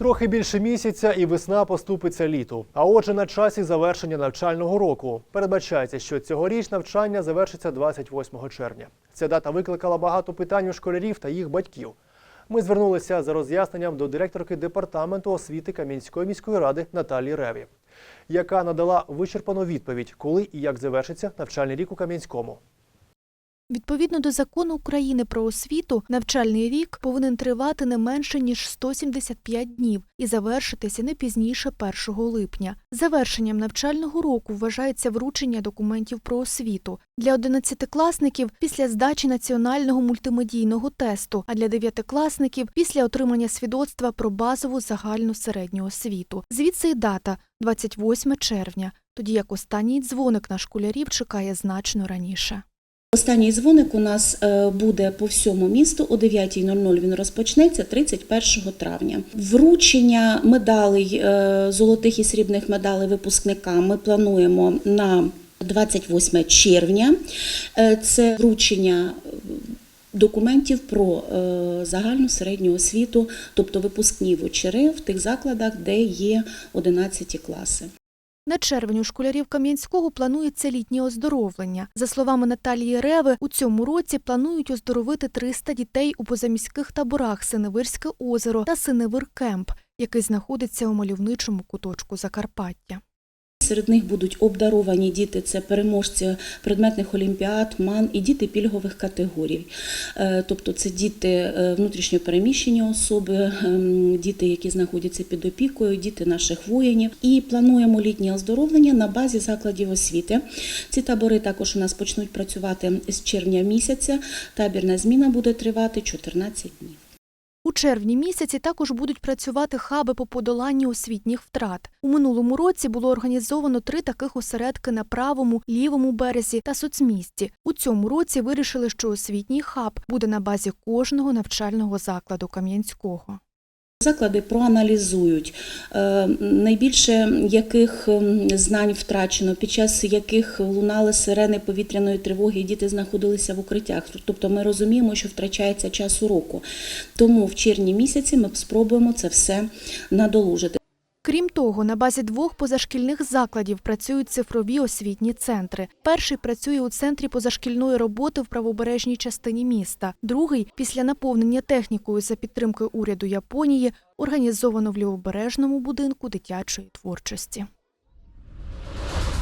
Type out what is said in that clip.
Трохи більше місяця і весна поступиться літу. А отже, на часі завершення навчального року. Передбачається, що цьогоріч навчання завершиться 28 червня. Ця дата викликала багато питань у школярів та їх батьків. Ми звернулися за роз'ясненням до директорки департаменту освіти Кам'янської міської ради Наталії Реві, яка надала вичерпану відповідь, коли і як завершиться навчальний рік у Кам'янському. Відповідно до закону України про освіту, навчальний рік повинен тривати не менше ніж 175 днів і завершитися не пізніше 1 липня. Завершенням навчального року вважається вручення документів про освіту для одинадцятикласників після здачі національного мультимедійного тесту, а для дев'ятикласників після отримання свідоцтва про базову загальну середню освіту. Звідси й дата 28 червня, тоді як останній дзвоник на школярів чекає значно раніше. Останній дзвоник у нас е, буде по всьому місту о 9.00 він розпочнеться 31 травня. Вручення медалей, е, золотих і срібних медалей випускникам ми плануємо на 28 червня. Е, Це вручення документів про загальну середню освіту, тобто випускні вочери в тих закладах, де є 11 класи. На червень у школярів Кам'янського планується літнє оздоровлення. За словами Наталії Реви, у цьому році планують оздоровити 300 дітей у позаміських таборах Синевирське озеро та Синевир Кемп, який знаходиться у мальовничому куточку Закарпаття. Серед них будуть обдаровані діти, це переможці предметних олімпіад, МАН і діти пільгових категорій. Е, Тобто це діти е, внутрішньопереміщені особи, ем, діти, які знаходяться під опікою, діти наших воїнів. І плануємо літнє оздоровлення на базі закладів освіти. Ці табори також у нас почнуть працювати з червня місяця. Табірна зміна буде тривати 14 днів. У червні місяці також будуть працювати хаби по подоланню освітніх втрат. У минулому році було організовано три таких осередки на правому, лівому березі та соцмісті. У цьому році вирішили, що освітній хаб буде на базі кожного навчального закладу Кам'янського. Заклади проаналізують е, найбільше яких ем, знань втрачено, під час яких лунали сирени повітряної тривоги, і діти знаходилися в укриттях. Тобто ми розуміємо, що втрачається час уроку. Тому в червні місяці ми спробуємо це все надолужити. Крім того, на базі двох позашкільних закладів працюють цифрові освітні центри. Перший працює у центрі позашкільної роботи в правобережній частині міста. Другий, після наповнення технікою за підтримкою уряду Японії, організовано в лівобережному будинку дитячої творчості.